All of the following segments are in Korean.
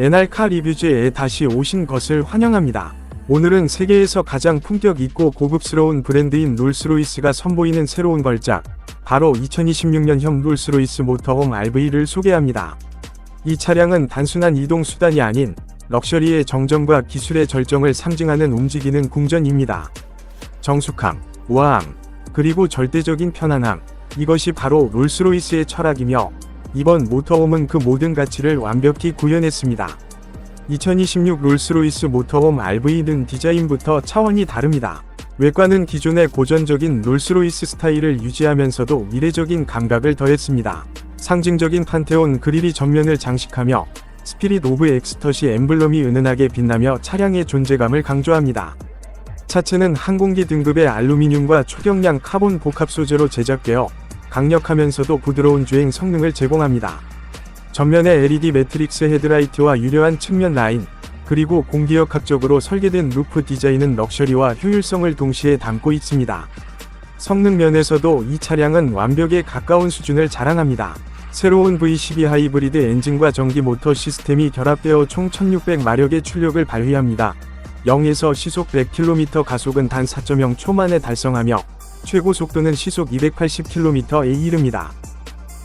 에날카 리뷰즈에 다시 오신 것을 환영합니다. 오늘은 세계에서 가장 품격 있고 고급스러운 브랜드인 롤스로이스가 선보이는 새로운 걸작, 바로 2026년형 롤스로이스 모터홈 RV를 소개합니다. 이 차량은 단순한 이동 수단이 아닌 럭셔리의 정정과 기술의 절정을 상징하는 움직이는 궁전입니다. 정숙함, 우아함, 그리고 절대적인 편안함, 이것이 바로 롤스로이스의 철학이며 이번 모터홈은 그 모든 가치를 완벽히 구현했습니다. 2026 롤스로이스 모터홈 RV는 디자인부터 차원이 다릅니다. 외관은 기존의 고전적인 롤스로이스 스타일을 유지하면서도 미래적인 감각을 더했습니다. 상징적인 판테온 그릴이 전면을 장식하며 스피릿 오브 엑스터시 엠블럼이 은은하게 빛나며 차량의 존재감을 강조합니다. 차체는 항공기 등급의 알루미늄과 초경량 카본 복합 소재로 제작되어 강력하면서도 부드러운 주행 성능을 제공합니다. 전면에 LED 매트릭스 헤드라이트와 유려한 측면 라인, 그리고 공기역학적으로 설계된 루프 디자인은 럭셔리와 효율성을 동시에 담고 있습니다. 성능 면에서도 이 차량은 완벽에 가까운 수준을 자랑합니다. 새로운 V12 하이브리드 엔진과 전기 모터 시스템이 결합되어 총 1600마력의 출력을 발휘합니다. 0에서 시속 100km 가속은 단 4.0초 만에 달성하며 최고 속도는 시속 280km에 이릅니다.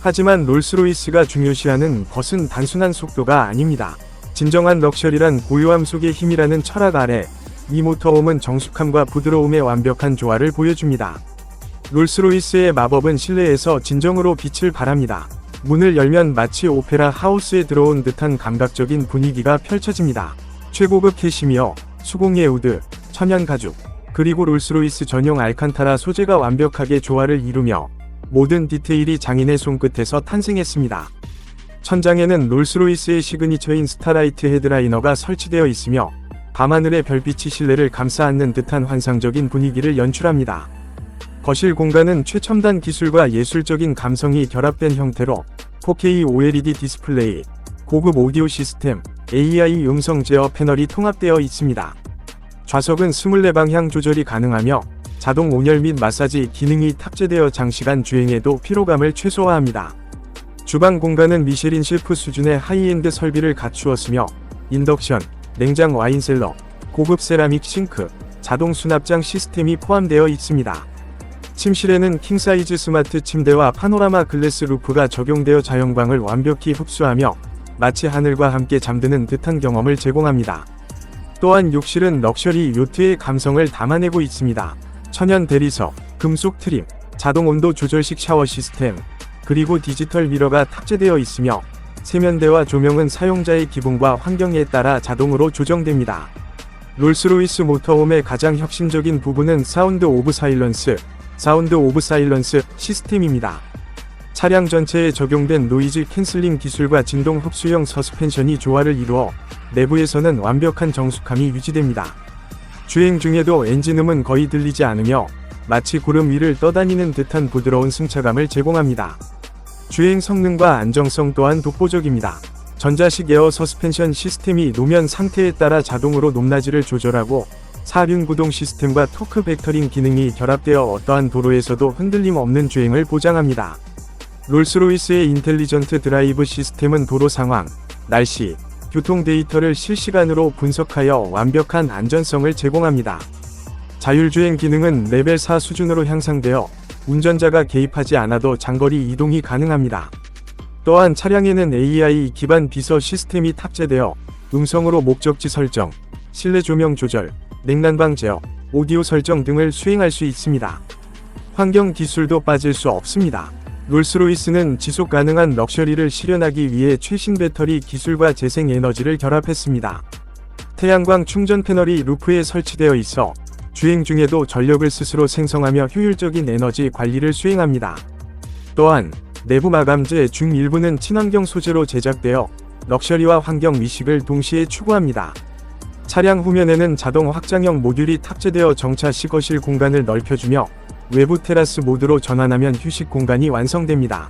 하지만 롤스로이스가 중요시하는 것은 단순한 속도가 아닙니다. 진정한 럭셔리란 고요함 속의 힘이라는 철학 아래 이 모터홈은 정숙함과 부드러움의 완벽한 조화를 보여줍니다. 롤스로이스의 마법은 실내에서 진정으로 빛을 발합니다. 문을 열면 마치 오페라 하우스에 들어온 듯한 감각적인 분위기가 펼쳐집니다. 최고급 캐시미어, 수공예 우드, 천연 가죽, 그리고 롤스로이스 전용 알칸타라 소재가 완벽하게 조화를 이루며 모든 디테일이 장인의 손끝에서 탄생했습니다. 천장에는 롤스로이스의 시그니처인 스타라이트 헤드라이너가 설치되어 있으며 밤하늘의 별빛이 실내를 감싸 안는 듯한 환상적인 분위기를 연출합니다. 거실 공간은 최첨단 기술과 예술적인 감성이 결합된 형태로 4K OLED 디스플레이, 고급 오디오 시스템, AI 음성 제어 패널이 통합되어 있습니다. 좌석은 24방향 조절이 가능하며 자동 온열 및 마사지 기능이 탑재되어 장시간 주행에도 피로감을 최소화합니다. 주방 공간은 미쉐린 셰프 수준의 하이엔드 설비를 갖추었으며 인덕션, 냉장 와인셀러, 고급 세라믹 싱크, 자동 수납장 시스템이 포함되어 있습니다. 침실에는 킹사이즈 스마트 침대와 파노라마 글래스 루프가 적용되어 자연광을 완벽히 흡수하며 마치 하늘과 함께 잠드는 듯한 경험을 제공합니다. 또한 욕실은 럭셔리 요트의 감성을 담아내고 있습니다. 천연 대리석, 금속 트림, 자동 온도 조절식 샤워 시스템, 그리고 디지털 미러가 탑재되어 있으며 세면대와 조명은 사용자의 기분과 환경에 따라 자동으로 조정됩니다. 롤스로이스 모터홈의 가장 혁신적인 부분은 사운드 오브 사일런스, 사운드 오브 사일런스 시스템입니다. 차량 전체에 적용된 노이즈 캔슬링 기술과 진동 흡수형 서스펜션이 조화를 이루어 내부에서는 완벽한 정숙함이 유지됩니다. 주행 중에도 엔진음은 거의 들리지 않으며 마치 구름 위를 떠다니는 듯한 부드러운 승차감을 제공합니다. 주행 성능과 안정성 또한 독보적입니다. 전자식 에어 서스펜션 시스템이 노면 상태에 따라 자동으로 높낮이를 조절하고 사륜 구동 시스템과 토크 벡터링 기능이 결합되어 어떠한 도로에서도 흔들림 없는 주행을 보장합니다. 롤스로이스의 인텔리전트 드라이브 시스템은 도로 상황, 날씨, 교통 데이터를 실시간으로 분석하여 완벽한 안전성을 제공합니다. 자율주행 기능은 레벨 4 수준으로 향상되어 운전자가 개입하지 않아도 장거리 이동이 가능합니다. 또한 차량에는 AI 기반 비서 시스템이 탑재되어 음성으로 목적지 설정, 실내 조명 조절, 냉난방 제어, 오디오 설정 등을 수행할 수 있습니다. 환경 기술도 빠질 수 없습니다. 롤스로이스는 지속 가능한 럭셔리를 실현하기 위해 최신 배터리 기술과 재생 에너지를 결합했습니다. 태양광 충전 패널이 루프에 설치되어 있어 주행 중에도 전력을 스스로 생성하며 효율적인 에너지 관리를 수행합니다. 또한 내부 마감재 중 일부는 친환경 소재로 제작되어 럭셔리와 환경 미식을 동시에 추구합니다. 차량 후면에는 자동 확장형 모듈이 탑재되어 정차 시 거실 공간을 넓혀주며 외부 테라스 모드로 전환하면 휴식 공간이 완성됩니다.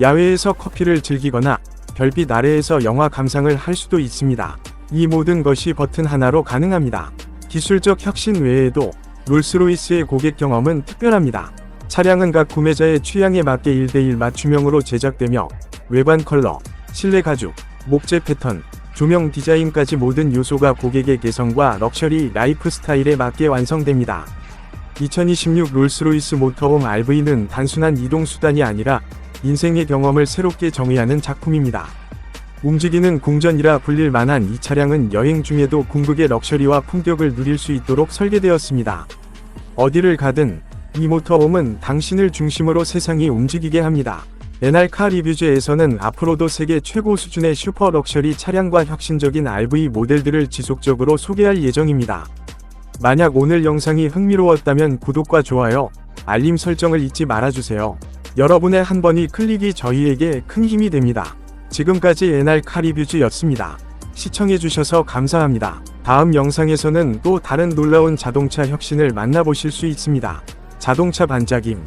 야외에서 커피를 즐기거나 별빛 아래에서 영화 감상을 할 수도 있습니다. 이 모든 것이 버튼 하나로 가능합니다. 기술적 혁신 외에도 롤스로이스의 고객 경험은 특별합니다. 차량은 각 구매자의 취향에 맞게 1대1 맞춤형으로 제작되며 외관 컬러, 실내 가죽, 목재 패턴, 조명 디자인까지 모든 요소가 고객의 개성과 럭셔리 라이프 스타일에 맞게 완성됩니다. 2026 롤스로이스 모터홈 RV는 단순한 이동 수단이 아니라 인생의 경험을 새롭게 정의하는 작품입니다. 움직이는 궁전이라 불릴 만한 이 차량은 여행 중에도 궁극의 럭셔리와 품격을 누릴 수 있도록 설계되었습니다. 어디를 가든 이 모터홈은 당신을 중심으로 세상이 움직이게 합니다. NR카 리뷰즈에서는 앞으로도 세계 최고 수준의 슈퍼 럭셔리 차량과 혁신적인 RV 모델들을 지속적으로 소개할 예정입니다. 만약 오늘 영상이 흥미로웠다면 구독과 좋아요, 알림 설정을 잊지 말아주세요. 여러분의 한 번이 클릭이 저희에게 큰 힘이 됩니다. 지금까지 NR카 리뷰즈였습니다. 시청해주셔서 감사합니다. 다음 영상에서는 또 다른 놀라운 자동차 혁신을 만나보실 수 있습니다. 자동차 반짝임